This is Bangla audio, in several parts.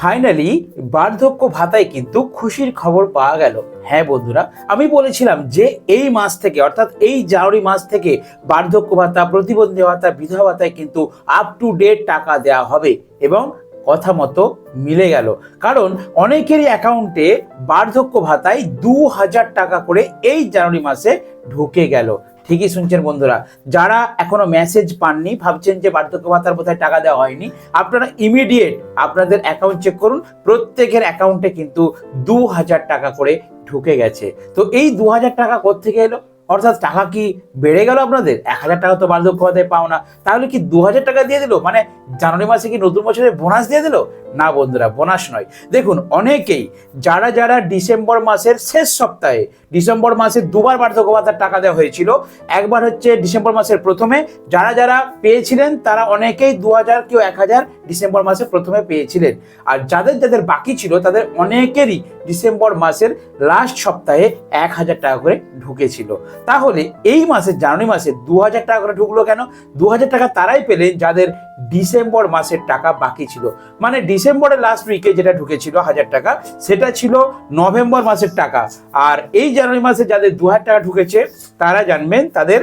ফাইনালি বার্ধক্য ভাতায় কিন্তু খুশির খবর পাওয়া গেল। হ্যাঁ বন্ধুরা, আমি বলেছিলাম যে এই মাস থেকে, অর্থাৎ এই জানুয়ারি মাস থেকে বার্ধক্য ভাতা, প্রতিবন্ধী ভাতা, বিধবা ভাতায় কিন্তু আপ টু ডেট টাকা দেওয়া হবে এবং কথা মতো মিলে গেল। কারণ অনেকেরই অ্যাকাউন্টে বার্ধক্য ভাতায় দু হাজার টাকা করে এই জানুয়ারি মাসে ঢুকে গেল। ঠিকই শুনছেন বন্ধুরা। যারা এখনও মেসেজ পাননি, ভাবছেন যে বার্ধক্য ভাতার বোধহয় টাকা দেওয়া হয়নি, আপনারা ইমিডিয়েট আপনাদের অ্যাকাউন্ট চেক করুন। প্রত্যেকের অ্যাকাউন্টে কিন্তু দু হাজার টাকা করে ঢুকে গেছে। তো এই দু হাজার টাকা কোথেকে এলো? অর্থাৎ টাকা কি বেড়ে গেল আপনাদের? এক হাজার টাকা তো বার্ধক্য ভাতায় পাও না তাহলে কি দু হাজার টাকা দিয়ে দিল? মানে জানুয়ারি মাসে কি নতুন বছরের বোনাস দিয়ে দিল? না বন্ধুরা, বোনাস নয়। দেখুন, অনেকেই যারা যারা ডিসেম্বর মাসের শেষ সপ্তাহে, ডিসেম্বর মাসে দুবার বার্ধক্য ভাতার টাকা দেওয়া হয়েছিল, একবার হচ্ছে ডিসেম্বর মাসের প্রথমে, যারা যারা পেয়েছিলেন তারা অনেকেই দু হাজার কেউ এক হাজার ডিসেম্বর মাসে প্রথমে পেয়েছিলেন। আর যাদের যাদের বাকি ছিল, তাদের অনেকেরই ডিসেম্বর মাসের লাস্ট সপ্তাহে এক হাজার টাকা করে ঢুকেছিল। তাহলে এই মাসে জানুয়ারি মাসে দু হাজার টাকা করে ঢুকলো কেন? দু হাজার টাকা তারাই পেলেন যাদের ডিসেম্বর মাসের টাকা বাকি ছিল। মানে ডিসেম্বরের লাস্ট উইকে যেটা ঢুকেছিল হাজার টাকা, সেটা ছিল নভেম্বর মাসের টাকা। আর এই জানুয়ারি মাসে যাদের দু হাজার টাকা ঢুকেছে, তারা জানবেন তাদের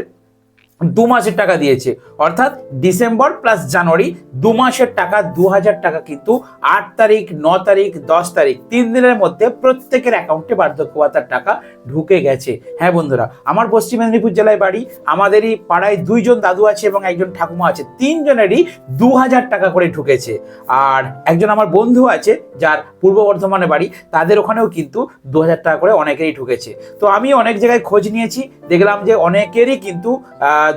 দু মাসের টাকা দিয়েছে। অর্থাৎ ডিসেম্বর প্লাস জানুয়ারি দু মাসের টাকা দু হাজার টাকা কিন্তু আট তারিখ, ন তারিখ, দশ তারিখ, তিন দিনের মধ্যে প্রত্যেকের অ্যাকাউন্টে বার্ধক্য ভাতার টাকা ঢুকে গেছে। হ্যাঁ বন্ধুরা, আমার পশ্চিম মেদিনীপুর জেলায় বাড়ি, আমাদেরই পাড়ায় দুইজন দাদু আছে এবং একজন ঠাকুমা আছে। তিনজনেরই দু হাজার টাকা করে ঢুকেছে। আর একজন আমার বন্ধু আছে, যার পূর্ব বর্ধমানে বাড়ি, তাদের ওখানেও কিন্তু দু হাজার টাকা করে অনেকেরই ঢুকেছে। তো আমি অনেক জায়গায় খোঁজ নিয়েছি, দেখলাম যে অনেকেরই কিন্তু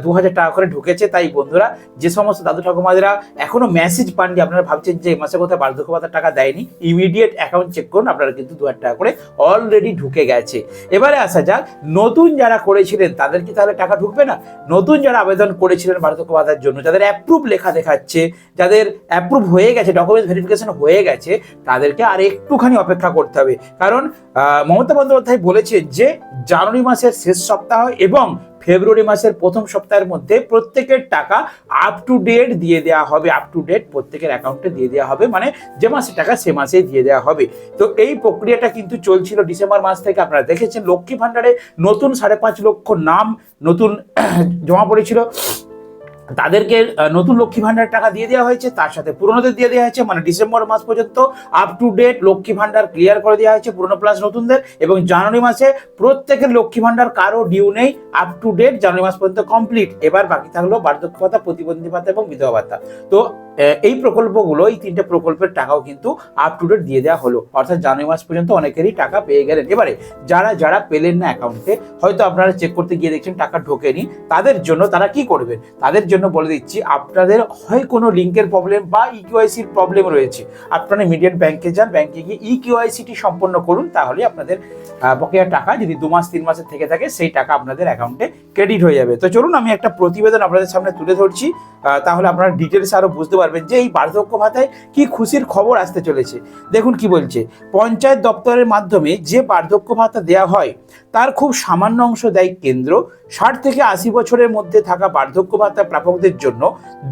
দু হাজার টাকা করে ঢুকেছে, তাই বন্ধুরা যে সমস্ত দাদু ঠাকুমাদেরা এখনও মেসেজ পাননি, আপনারা ভাবছেন যে মাসে কোথায় বার্ধক্য ভাতার টাকা দেয়নি ইমিডিয়েট অ্যাকাউন্ট চেক করুন, আপনারা কিন্তু দু হাজার টাকা করে অলরেডি ঢুকে গেছে। এবারে আসা যাক, নতুন যারা করেছিলেন, তাদের কি তাহলে টাকা ঢুকবে না? নতুন যারা আবেদন করেছিলেন বার্ধক্য ভাতার জন্য, যাদের অ্যাপ্রুভ লেখা দেখাচ্ছে, যাদের অ্যাপ্রুভ হয়ে গেছে ডকুমেন্ট ভেরিফিকেশন হয়ে গেছে, তাদেরকে আর একটুখানি অপেক্ষা করতে হবে। কারণ মমতা বন্দ্যোপাধ্যায় বলেছেন যে, জানুয়ারি মাসের শেষ সপ্তাহ এবং ফেব্রুয়ারি মাসের প্রথম সপ্তাহের মধ্যে প্রত্যেকের টাকা আপ টু ডেট দিয়ে দেওয়া হবে আপ টু ডেট প্রত্যেকের অ্যাকাউন্টে দিয়ে দেওয়া হবে মানে যে মাসে টাকা সে মাসেই দিয়ে দেওয়া হবে। তো এই প্রক্রিয়াটা কিন্তু চলছিল ডিসেম্বর মাস থেকে, আপনারা দেখেছেন, লক্ষ্মী ভাণ্ডারে নতুন সাড়ে পাঁচ লক্ষ নাম নতুন জমা পড়েছিল। তাদেরকে নতুন লক্ষ্মী ভাণ্ডার টাকা দিয়ে দেওয়া হয়েছে, তার সাথে পুরনোদের দিয়ে দেওয়া হয়েছে মানে ডিসেম্বর মাস পর্যন্ত up to date Lakshmi Bhandar clear করে দেওয়া হয়েছে, পুরনো প্লাস নতুনদের, এবং জানুয়ারি মাসে প্রত্যেকের লক্ষ্মী ভাণ্ডার কারও ডিউ নেই আপ টু ডেট জানুয়ারি মাস পর্যন্ত কমপ্লিট এবার বাকি থাকল বার্ধক্য ভাতা প্রতিবন্ধী ভাতা এবং বিধবা ভাতা। তো এই প্রকল্পগুলো, এই তিনটে প্রকল্পের টাকাও কিন্তু আপ টু ডেট দিয়ে দেওয়া হলো। অর্থাৎ জানুয়ারি মাস পর্যন্ত অনেকেরই টাকা পেয়ে গেলেন। এবারে, যারা যারা পেলেন না অ্যাকাউন্টে হয়তো আপনারা চেক করতে গিয়ে দেখছেন টাকা ঢোকেনি, তাদের জন্য তারা কি করবেন? তাদের জন্য বলে দিচ্ছি, আপনাদের হয় কোনো লিঙ্কের প্রবলেম বা E ইকিউআইসির প্রবলেম রয়েছে, আপনারা ইমিডিয়েট ব্যাংকে যান ব্যাংকে গিয়ে E ইকিউআইসিটি সম্পন্ন করুন, তাহলে আপনাদের বকেয়া টাকা যদি দু মাস, তিন মাসের থেকে থাকে, সেই টাকা আপনাদের অ্যাকাউন্টে ক্রেডিট হয়ে যাবে। তো চলুন, আমি একটা প্রতিবেদন আপনাদের সামনে তুলে ধরছি তাহলে আপনারা ডিটেলস আরও বুঝতে পারবেন যে এই বার্ধক্য ভাতায় কি খুশির খবর আসতে চলেছে। দেখুন কি বলছে, পঞ্চায়েত দপ্তরের মাধ্যমে যে বার্ধক্য ভাতা দেওয়া হয়, তার খুব সামান্য অংশ দেয় কেন্দ্র, ষাট থেকে আশি বছরের মধ্যে থাকা বার্ধক্য ভাতা প্রাপকদের জন্য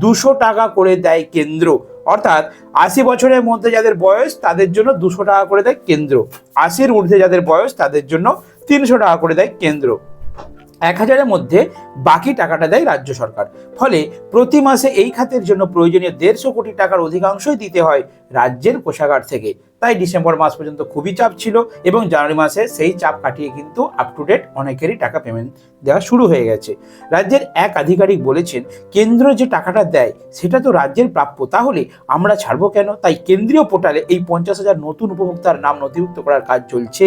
দুশো টাকা করে দেয় কেন্দ্র। অর্থাৎ আশি বছরের মধ্যে যাদের বয়স, তাদের জন্য দুশো টাকা করে দেয় কেন্দ্র। আশির ঊর্ধ্বে যাদের বয়স, তাদের জন্য তিনশো টাকা করে দেয় কেন্দ্র। এক হাজারের মধ্যে বাকি টাকাটা দেয় রাজ্য সরকার। ফলে প্রতি মাসে এই খাতের জন্য প্রয়োজনীয় দেড়শো কোটি টাকার অধিকাংশই দিতে হয় রাজ্যের কোষাগার থেকে। তাই ডিসেম্বর মাস পর্যন্ত খুবই চাপ ছিল এবং জানুয়ারি মাসে সেই চাপ কাটিয়ে কিন্তু আপ টু ডেট অনেকেরই টাকা পেমেন্ট দেওয়া শুরু হয়ে গেছে। রাজ্যের এক আধিকারিক বলেছেন, কেন্দ্র যে টাকাটা দেয় সেটা তো রাজ্যের প্রাপ্য, তাহলে আমরা ছাড়বো কেন? তাই কেন্দ্রীয় পোর্টালে এই পঞ্চাশ হাজার নতুন উপভোক্তার নাম নথিভুক্ত করার কাজ চলছে।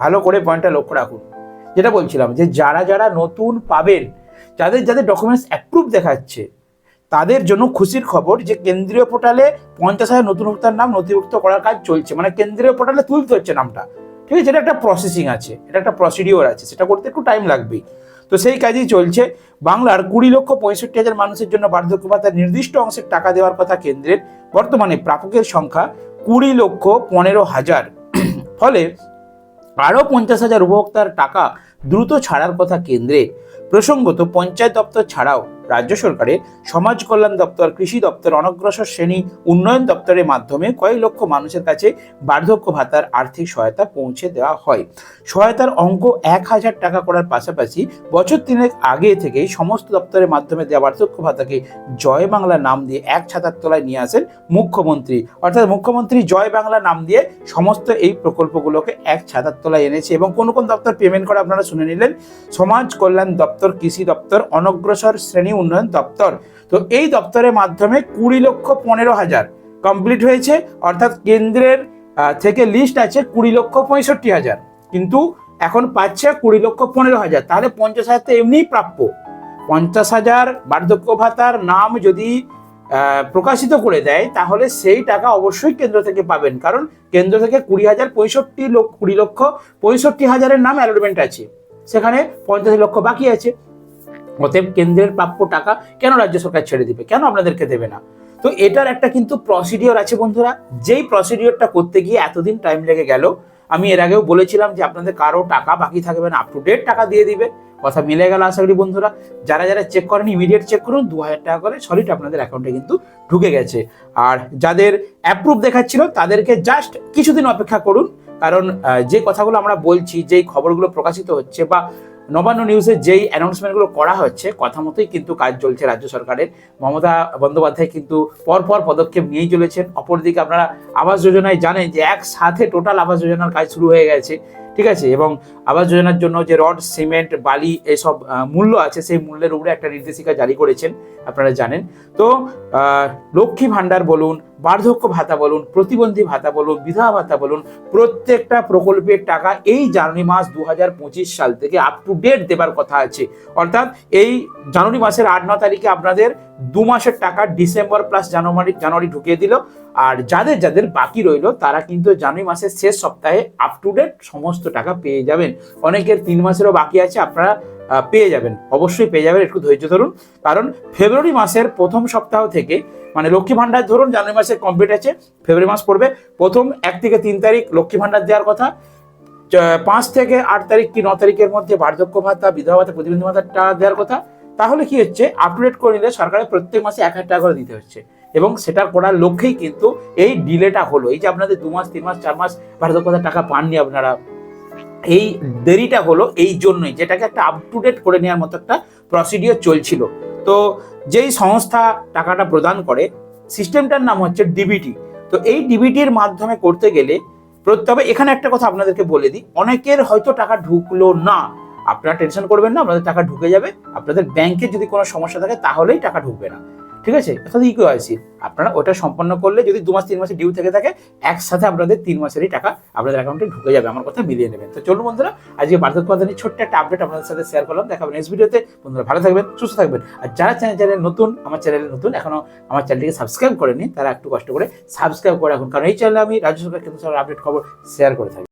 ভালো করে পয়েন্টটা লক্ষ্য রাখুন। যেটা বলছিলাম যে যারা যারা নতুন পাবেন, যাদের যাদের ডকুমেন্টস অ্যাপ্রুভ দেখাচ্ছে, তাদের জন্য খুশির খবর যে কেন্দ্রীয় পোর্টালে পঞ্চাশ হাজার নতুন ভোক্তার নাম নথিভুক্ত করার কাজ চলছে। মানে কেন্দ্রীয় পোর্টালে তুলতে হচ্ছে নামটা। ঠিক আছে? এটা একটা প্রসেসিং আছে। এটা একটা প্রসিডিওর আছে। সেটা করতে একটু টাইম লাগবেই। তো সেই কাজই চলছে। বাংলার কুড়ি লক্ষ পঁয়ষট্টি হাজার মানুষের জন্য বার্ধক্য ভাতার নির্দিষ্ট অংশের টাকা দেওয়ার কথা কেন্দ্রের বর্তমানে প্রাপকের সংখ্যা কুড়ি লক্ষ পনেরো হাজার। ফলে আরও পঞ্চাশ হাজার উপভোক্তার টাকা দ্রুত ছাড়ার কথা কেন্দ্রের প্রসঙ্গত পঞ্চায়েত দপ্তর ছাড়াও রাজ্য সরকারের সমাজ কল্যাণ দপ্তর, কৃষি দপ্তর, অনগ্রসর শ্রেণি, উন্নয়ন দপ্তরের মাধ্যমে কয়েক লক্ষ মানুষের কাছে বার্ধক্য ভাতার আর্থিক সহায়তা পৌঁছে দেওয়া হয়। সহায়তার অঙ্ক এক হাজার টাকা করার পাশাপাশি বছর তিনেক আগে থেকেই সমস্ত দপ্তরের মাধ্যমে দেওয়া বার্ধক্য ভাতাকে জয় বাংলা নাম দিয়ে এক ছাতার তলায় নিয়ে আসেন মুখ্যমন্ত্রী। অর্থাৎ মুখ্যমন্ত্রী জয় বাংলা নাম দিয়ে সমস্ত এই প্রকল্পগুলোকে এক ছাতার তলায় এনেছে এবং কোন কোন দপ্তর পেমেন্ট করে আপনারা শুনে নিলেন? সমাজ কল্যাণ দপ্তর, কৃষি দপ্তর, অনগ্রসর শ্রেণি উন্নয়ন দপ্তর। তো এই দপ্তরের মাধ্যমে কুড়ি লক্ষ পনেরো হাজার কমপ্লিট হয়েছে, অর্থাৎ কেন্দ্রের থেকে লিস্ট আছে কুড়ি লক্ষ পঁয়ষট্টি হাজার। কিন্তু এখন পাচ্ছে কুড়ি লক্ষ পনেরো হাজার। তাহলে পঞ্চাশ হাজার তো এমনিই প্রাপ্য। পঞ্চাশ হাজার বার্ধক্য ভাতার নাম যদি প্রকাশিত করে দেয়, তাহলে সেই টাকা অবশ্যই কেন্দ্র থেকে পাবেন। কারণ কেন্দ্র থেকে কুড়ি হাজার পঁয়ষট্টি লক্ষ কুড়ি লক্ষ পঁয়ষট্টি হাজারের নাম অ্যালটমেন্ট আছে। সেখানে পঞ্চাশ লক্ষ বাকি আছে। অতএব কেন্দ্রের প্রাপ্য টাকা কেন রাজ্য সরকার ছেড়ে দিবে? কেন আপনাদেরকে দেবে না? তো এটার একটা কিন্তু প্রসিডিওর আছে বন্ধুরা। যেই প্রসিডিওরটা করতে গিয়ে এতদিন টাইম লেগে গেল, আমি এর আগেও বলেছিলাম যে আপনাদের কারও টাকা বাকি থাকবে না আপ টু ডেট টাকা দিয়ে দিবে। কথা মিলে গেল আশা করি বন্ধুরা। যারা যারা চেক করেন ইমিডিয়েট চেক করুন দু হাজার টাকা করে সলিড আপনাদের অ্যাকাউন্টে কিন্তু ঢুকে গেছে। আর যাদের অ্যাপ্রুভ দেখাচ্ছিল, তাদেরকে জাস্ট কিছুদিন অপেক্ষা করুন। কারণ যে কথাগুলো আমরা বলছি, যেই খবরগুলো প্রকাশিত হচ্ছে বা নবান্ন নিউজে যেই অ্যানাউন্সমেন্টগুলো করা হচ্ছে, কথা মতোই কিন্তু কাজ চলছে রাজ্য সরকারের। মমতা বন্দ্যোপাধ্যায় কিন্তু পরপর পদক্ষেপ নিয়েই চলেছেন। অপরদিকে আপনারা আবাস যোজনায় জানেন যে একসাথে টোটাল আবাস যোজনার কাজ শুরু হয়ে গেছে। ঠিক আছে? এবং আবাস যোজনার জন্য যে রড, সিমেন্ট, বালি এসব মূল্য আছে, সেই মূল্যের উপরে একটা নির্দেশিকা জারি করেছেন, আপনারা জানেন। তো লক্ষ্মী ভাণ্ডার বলুন বার্ধক্য ভাতা বলুন, প্রতিবন্ধী ভাতা বলুন, বিধবা ভাতা বলুন, প্রত্যেকটা প্রকল্পের টাকা এই জানুয়ারি মাস দু হাজার পঁচিশ সাল থেকে আপ টু ডেট দেবার কথা আছে। অর্থাৎ এই জানুয়ারি মাসের আট ন তারিখে আপনাদের দু মাসের টাকা ডিসেম্বর প্লাস জানুয়ারি জানুয়ারি ঢুকিয়ে দিল। আর যাদের যাদের বাকি রইল, তারা কিন্তু জানুয়ারি মাসের শেষ সপ্তাহে আপ টু ডেট সমস্ত টাকা পেয়ে যাবেন। অনেকের তিন মাসেরও বাকি আছে, আপনারা পেয়ে যাবেন। অবশ্যই পেয়ে যাবেন, একটু ধৈর্য ধরুন। কারণ ফেব্রুয়ারি মাসের প্রথম সপ্তাহ থেকে মানে লক্ষ্মী ভাণ্ডার, ধরুন জানুয়ারি মাসে কমপ্লিট আছে, ফেব্রুয়ারি মাস পড়বে, প্রথম এক থেকে তিন তারিখ লক্ষ্মী ভাণ্ডার দেওয়ার কথা পাঁচ থেকে আট তারিখ কি ন তারিখের মধ্যে বার্ধক্য ভাতা, বিধবা ভাতা, প্রতিবন্ধী ভাতাটা দেওয়ার কথা, তাহলে কি হচ্ছে আপডেট করে নিলে সরকারের প্রত্যেক মাসে এক হাজার টাকা করে দিতে হচ্ছে। এবং সেটা করার লক্ষ্যেই কিন্তু এই ডিলেটা হলো। এই যে আপনাদের দু মাস, তিন মাস, চার মাস বার্ধক্য ভাতার টাকা পাননি আপনারা এই দেরিটা হলো এই জন্যই, যেটাকে একটা আপ টু ডেট করে নেওয়ার মতো একটা প্রসিডিওর চলছিল। তো যেই সংস্থা টাকাটা প্রদান করে সিস্টেমটার নাম হচ্ছে ডিবিটি তো এই ডিবিটির মাধ্যমে করতে গেলে তবে এখানে একটা কথা আপনাদেরকে বলে দিই, অনেকের হয়তো টাকা ঢুকলো না। আপনারা টেনশন করবেন না, আপনাদের টাকা ঢুকে যাবে। আপনাদের ব্যাংকে যদি কোনো সমস্যা থাকে, তাহলেই টাকা ঢুকবে না। ঠিক আছে? অর্থাৎ ইকুয়াইসি আপনারা ওটা সম্পন্ন করলে যদি দু মাস, তিন মাসের ডিউ থেকে থাকে, একসাথে আপনাদের তিন মাসেরই টাকা আপনাদের অ্যাকাউন্টে ঢুকে যাবে, আমার কথা মিলিয়ে নেবেন। তো চলুন বন্ধুরা, আজকে বার্ধক্য নিয়ে ছোট্ট একটা আপডেট আপনাদের সাথে শেয়ার করলাম। দেখাবেন নেক্সট ভিডিওতে বন্ধুরা, ভালো থাকবেন, সুস্থ থাকবেন। আর যারা চ্যানেল চ্যানেল নতুন, আমার চ্যানেলে নতুন এখনও আমার চ্যানেলটিকে সাবস্ক্রাইব করেনি তারা একটু কষ্ট করে সাবস্ক্রাইব করে রাখুন। কারণ এই চ্যানেলে আমি রাজ্য সরকার কেন্দ্র সরকার আপডেট খবর শেয়ার করে থাকি।